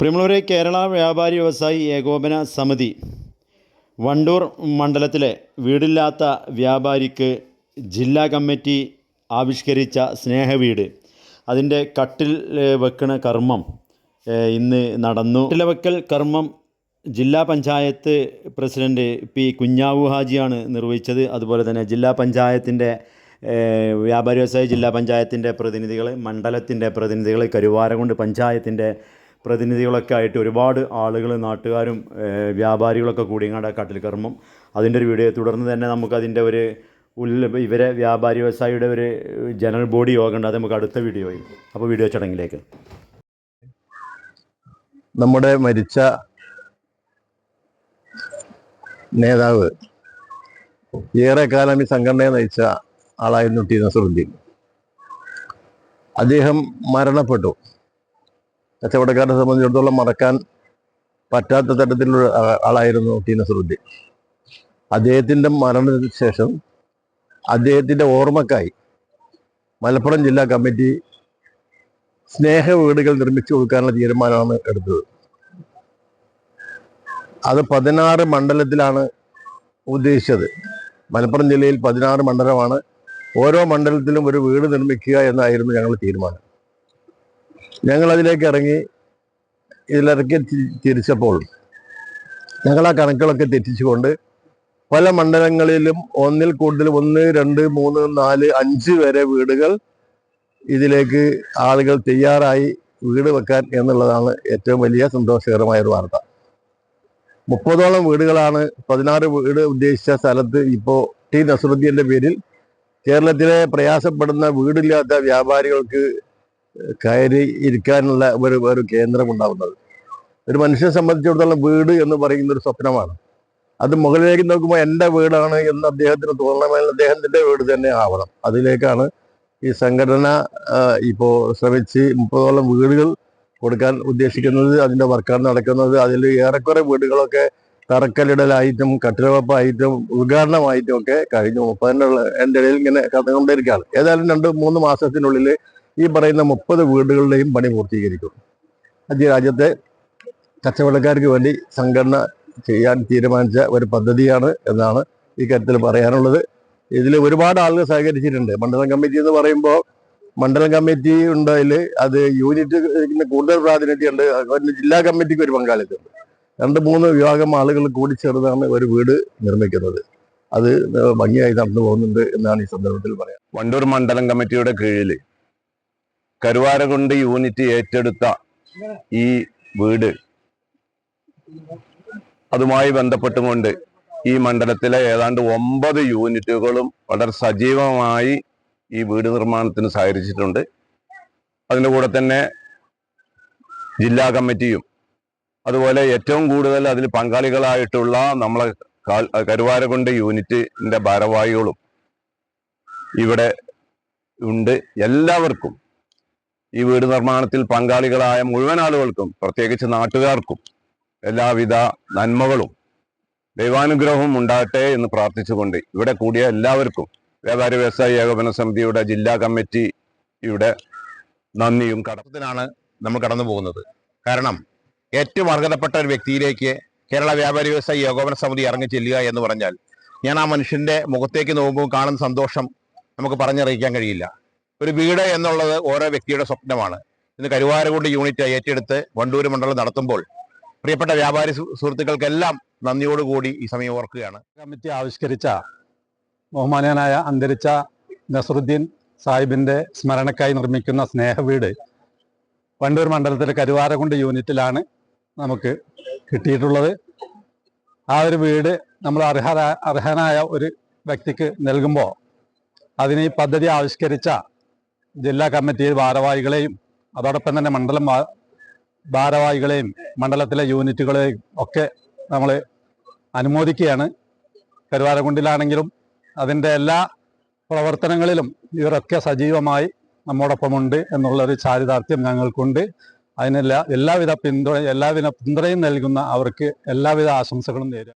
പ്രിമളൂരെ കേരള വ്യാപാരി വ്യവസായി ഏകോപന സമിതി വണ്ടൂർ മണ്ഡലത്തിലെ വീടില്ലാത്ത വ്യാപാരിക്ക് ജില്ലാ കമ്മിറ്റി ആവിഷ്കരിച്ച സ്നേഹവീട്. അതിന്റെ കട്ടിൽ വെക്കണ കർമ്മം ഇന്ന് നടന്നു. കട്ടിലവെക്കൽ കർമ്മം ജില്ലാ പഞ്ചായത്ത് പ്രസിഡന്റ് പി കുഞ്ഞാവു ഹാജിയാണ് നിർവഹിച്ചത്. അതുപോലെ തന്നെ ജില്ലാ പഞ്ചായത്തിന്റെ വ്യാപാരി വ്യവസായ ജില്ലാ പഞ്ചായത്തിന്റെ പ്രതിനിധികൾ മണ്ഡലത്തിന്റെ പ്രതിനിധികൾ കരുവാരകുണ്ട് പഞ്ചായത്തിന്റെ പ്രതിനിധികളൊക്കെ ആയിട്ട് ഒരുപാട് ആളുകൾ നാട്ടുകാരും വ്യാപാരികളൊക്കെ കൂടിയങ്ങാണ്ട് കട്ടിൽ കർമ്മം അതിന്റെ ഒരു വീഡിയോ തുടർന്ന് തന്നെ നമുക്കതിന്റെ ഒരു ഉള്ള ഇവരെ വ്യാപാരി വ്യവസായിയുടെ ഒരു ജനറൽ ബോഡി യോഗം അത് നമുക്ക് അടുത്ത വീഡിയോയിൽ അപ്പോൾ വീഡിയോ ചടങ്ങിലേക്ക്. നമ്മുടെ മരിച്ച നേതാവ് ഏറെക്കാലം ഈ സംഘടനയെ നയിച്ച ആളായിരുന്നു ടി നസറുദ്ദീൻ. അദ്ദേഹം മരണപ്പെട്ടു. കച്ചവടക്കാരെ സംബന്ധിച്ചിടത്തോളം മറക്കാൻ പറ്റാത്ത തരത്തിലുള്ള ആളായിരുന്നു ടി നസറുദ്ദീൻ. അദ്ദേഹത്തിന്റെ മരണത്തിന് ശേഷം അദ്ദേഹത്തിന്റെ ഓർമ്മക്കായി മലപ്പുറം ജില്ലാ കമ്മിറ്റി സ്നേഹ വീടുകൾ നിർമ്മിച്ചു കൊടുക്കാനുള്ള തീരുമാനമാണ് എടുത്തത്. അത് പതിനാറ് മണ്ഡലത്തിലാണ് ഉദ്ദേശിച്ചത്. മലപ്പുറം ജില്ലയിൽ പതിനാറ് മണ്ഡലമാണ്. ഓരോ മണ്ഡലത്തിലും ഒരു വീട് നിർമ്മിക്കുക എന്നായിരുന്നു ഞങ്ങളുടെ തീരുമാനം. ഞങ്ങൾ അതിലേക്ക് ഇറങ്ങി ഇതിലിറക്കി തിരിച്ചപ്പോൾ ഞങ്ങൾ ആ കണക്കുകളൊക്കെ തെറ്റിച്ചുകൊണ്ട് പല മണ്ഡലങ്ങളിലും ഒന്നിൽ കൂടുതൽ ഒന്ന് രണ്ട് മൂന്ന് നാല് അഞ്ച് വരെ വീടുകൾ ഇതിലേക്ക് ആളുകൾ തയ്യാറായി വീട് വെക്കാൻ എന്നുള്ളതാണ് ഏറ്റവും വലിയ സന്തോഷകരമായ ഒരു വാർത്ത. മുപ്പതോളം വീടുകളാണ് പതിനാറ് വീട് ഉദ്ദേശിച്ച സ്ഥലത്ത് ഇപ്പോൾ ടി. നസറുദ്ദീന്റെ പേരിൽ കേരളത്തിലെ പ്രയാസപ്പെടുന്ന വീടില്ലാത്ത വ്യാപാരികൾക്ക് കയറി ഇരിക്കാനുള്ള ഒരു ഒരു കേന്ദ്രം ഉണ്ടാവുന്നത്. ഒരു മനുഷ്യനെ സംബന്ധിച്ചിടത്തോളം വീട് എന്ന് പറയുന്ന ഒരു സ്വപ്നമാണ്. അത് മുകളിലേക്ക് നോക്കുമ്പോൾ എന്റെ വീടാണ് എന്ന് അദ്ദേഹത്തിന് തോന്നണമെങ്കിൽ അദ്ദേഹത്തിന്റെ വീട് തന്നെ ആവണം. അതിലേക്കാണ് ഈ സംഘടന ഇപ്പോൾ ശ്രമിച്ച് മുപ്പതോളം വീടുകൾ കൊടുക്കാൻ ഉദ്ദേശിക്കുന്നത് അതിന്റെ വർക്കാണ് നടക്കുന്നത്. അതിൽ ഏറെക്കുറെ വീടുകളൊക്കെ തറക്കല്ലിടലായിട്ടും കട്ടിലവപ്പായിട്ടും ഉദ്ഘാടനമായിട്ടും ഒക്കെ കഴിഞ്ഞു. മുപ്പതിന്റെ എന്റെ ഇടയിൽ ഇങ്ങനെ കടന്നുകൊണ്ടിരിക്കുകയാണ്. ഏതായാലും രണ്ട് മൂന്ന് മാസത്തിനുള്ളിൽ ഈ പറയുന്ന മുപ്പത് വീടുകളുടെയും പണി പൂർത്തീകരിക്കും. അത് രാജ്യത്തെ കച്ചവടക്കാർക്ക് വേണ്ടി സംഘടന ചെയ്യാൻ തീരുമാനിച്ച ഒരു പദ്ധതിയാണ് എന്നാണ് ഈ കാര്യത്തിൽ പറയാനുള്ളത്. ഇതിൽ ഒരുപാട് ആളുകൾ സഹകരിച്ചിട്ടുണ്ട്. മണ്ഡലം കമ്മിറ്റി എന്ന് പറയുമ്പോൾ മണ്ഡലം കമ്മിറ്റി ഉണ്ട് അത് യൂണിറ്റ് കൂടുതൽ പ്രാതിനിധ്യമുണ്ട്. ജില്ലാ കമ്മിറ്റിക്ക് ഒരു പങ്കാളിത്തമുണ്ട്. രണ്ട് മൂന്ന് വിഭാഗം ആളുകൾ കൂടി ചേർന്നാണ് ഒരു വീട് നിർമ്മിക്കുന്നത്. അത് ഭംഗിയായി നടന്നു പോകുന്നുണ്ട് എന്നാണ് ഈ സന്ദർഭത്തിൽ പറയാം. വണ്ടൂർ മണ്ഡലം കമ്മിറ്റിയുടെ കീഴിൽ കരുവാരകുണ്ട് യൂണിറ്റ് ഏറ്റെടുത്ത ഈ വീട് അതുമായി ബന്ധപ്പെട്ടുകൊണ്ട് ഈ മണ്ഡലത്തിലെ ഏതാണ്ട് ഒമ്പത് യൂണിറ്റുകളും വളരെ സജീവമായി ഈ വീട് നിർമ്മാണത്തിന് സഹകരിച്ചിട്ടുണ്ട്. അതിന്റെ കൂടെ തന്നെ ജില്ലാ കമ്മിറ്റിയും അതുപോലെ ഏറ്റവും കൂടുതൽ അതിൽ പങ്കാളികളായിട്ടുള്ള നമ്മളെ കരുവാരകുണ്ട് യൂണിറ്റിന്റെ ഭാരവാഹികളും ഇവിടെ ഉണ്ട്. എല്ലാവർക്കും ഈ വീട് നിർമ്മാണത്തിൽ പങ്കാളികളായ മുഴുവൻ ആളുകൾക്കും പ്രത്യേകിച്ച് നാട്ടുകാർക്കും എല്ലാവിധ നന്മകളും ദൈവാനുഗ്രഹവും ഉണ്ടാകട്ടെ എന്ന് പ്രാർത്ഥിച്ചുകൊണ്ട് ഇവിടെ കൂടിയ എല്ലാവർക്കും വ്യാപാരി വ്യവസായി ഏകോപന സമിതിയുടെ ജില്ലാ കമ്മിറ്റിയുടെ നന്ദിയും കടത്തിനാണ് നമ്മൾ കടന്നു പോകുന്നത്. കാരണം ഏറ്റവും അർഹതപ്പെട്ട ഒരു വ്യക്തിയിലേക്ക് കേരള വ്യാപാരി വ്യവസായി ഏകോപന സമിതി ഇറങ്ങി ചെല്ലുക എന്ന് പറഞ്ഞാൽ ഞാൻ ആ മനുഷ്യന്റെ മുഖത്തേക്ക് നോക്കുമ്പോൾ കാണുന്ന സന്തോഷം നമുക്ക് പറഞ്ഞറിയിക്കാൻ കഴിയില്ല. ഒരു വീട് എന്നുള്ളത് ഓരോ വ്യക്തിയുടെ സ്വപ്നമാണ്. ഇന്ന് കരുവാരകുണ്ട് യൂണിറ്റ് ഏറ്റെടുത്ത് വണ്ടൂര് മണ്ഡലം നടത്തുമ്പോൾ പ്രിയപ്പെട്ട വ്യാപാരി സുഹൃത്തുക്കൾക്കെല്ലാം നന്ദിയോടുകൂടി ഈ സമയം ഓർക്കുകയാണ്. കമ്മിറ്റി ആവിഷ്കരിച്ച ബഹുമാനീയനായ അന്തരിച്ച നസറുദ്ദീൻ സാഹിബിന്റെ സ്മരണക്കായി നിർമ്മിക്കുന്ന സ്നേഹവീട് വണ്ടൂർ മണ്ഡലത്തിലെ കരുവാരകുണ്ട് യൂണിറ്റിലാണ് നമുക്ക് കിട്ടിയിട്ടുള്ളത്. ആ ഒരു വീട് നമ്മൾ അർഹ അർഹനായ ഒരു വ്യക്തിക്ക് നൽകുമ്പോൾ അതിന് ഈ പദ്ധതി ആവിഷ്കരിച്ച ജില്ലാ കമ്മിറ്റി ഭാരവാഹികളെയും അതോടൊപ്പം തന്നെ മണ്ഡലം ഭാരവാഹികളെയും മണ്ഡലത്തിലെ യൂണിറ്റുകളെയും ഒക്കെ നമ്മൾ അനുമോദിക്കുകയാണ്. കരുവാരക്കുണ്ടിലാണെങ്കിലും അതിന്റെ എല്ലാ പ്രവർത്തനങ്ങളിലും ഇവരൊക്കെ സജീവമായി നമ്മോടൊപ്പമുണ്ട് എന്നുള്ളൊരു ചാരിതാർത്ഥ്യം ഞങ്ങൾക്കുണ്ട്. അതിനെല്ലാ എല്ലാവിധ പിന്തുണ എല്ലാവിധ പിന്തുണയും നൽകുന്ന അവർക്ക് എല്ലാവിധ ആശംസകളും നേരുക